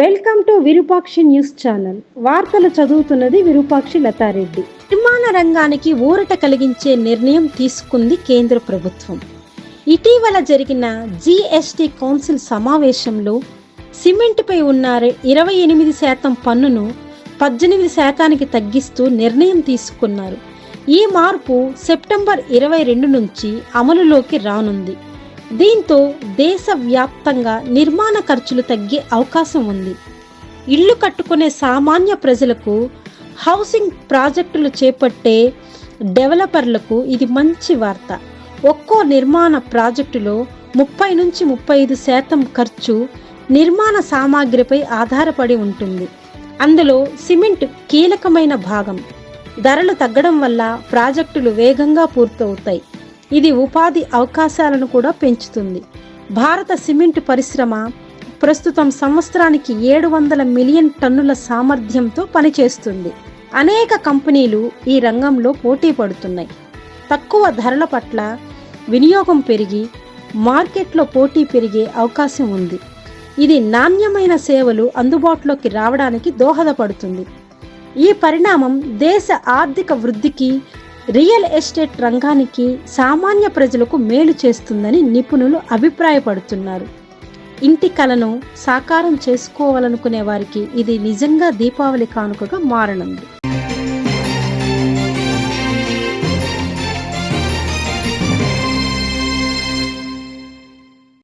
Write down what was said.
Welcome to Virupakshi news channel. వార్తలు చదువుతున్నది విరూపాక్షి లతారెడ్డి. నిర్మాణ రంగానికి ఊరట కలిగించే నిర్ణయం తీసుకుంది కేంద్ర ప్రభుత్వం. ఇటీవల జరిగిన జీఎస్టీ కౌన్సిల్ సమావేశంలో సిమెంట్పై ఉన్న ఇరవై ఎనిమిది శాతం పన్నును పద్దెనిమిది శాతానికి తగ్గిస్తూ నిర్ణయం తీసుకున్నారు. ఈ మార్పు సెప్టెంబర్ ఇరవై రెండు నుంచి అమలులోకి రానుంది. దీంతో దేశవ్యాప్తంగా నిర్మాణ ఖర్చులు తగ్గే అవకాశం ఉంది. ఇల్లు కట్టుకునే సామాన్య ప్రజలకు హౌసింగ్ ప్రాజెక్టులు చేపట్టే డెవలపర్లకు ఇది మంచి వార్త. ఒక్కో నిర్మాణ ప్రాజెక్టులో ముప్పై నుంచి ముప్పై ఐదు శాతం ఖర్చు నిర్మాణ సామాగ్రిపై ఆధారపడి ఉంటుంది. అందులో సిమెంట్ కీలకమైన భాగం. ధరలు తగ్గడం వల్ల ప్రాజెక్టులు వేగంగా పూర్తవుతాయి. ఇది ఉపాధి అవకాశాలను కూడా పెంచుతుంది. భారత సిమెంట్ పరిశ్రమ ప్రస్తుతం సంవత్సరానికి ఏడు వందల మిలియన్ టన్నుల సామర్థ్యంతో పనిచేస్తుంది. అనేక కంపెనీలు ఈ రంగంలో పోటీ పడుతున్నాయి. తక్కువ ధరల పట్ల వినియోగం పెరిగి మార్కెట్లో పోటీ పెరిగే అవకాశం ఉంది. ఇది నాణ్యమైన సేవలు అందుబాటులోకి రావడానికి దోహదపడుతుంది. ఈ పరిణామం దేశ ఆర్థిక వృద్ధికి రియల్ ఎస్టేట్ రంగానికి సామాన్య ప్రజలకు మేలు చేస్తుందని నిపుణులు అభిప్రాయపడుతున్నారు. ఇంటి కలను సాకారం చేసుకోవాలనుకునే వారికి ఇది నిజంగా దీపావళి కానుకగా మారనుంది.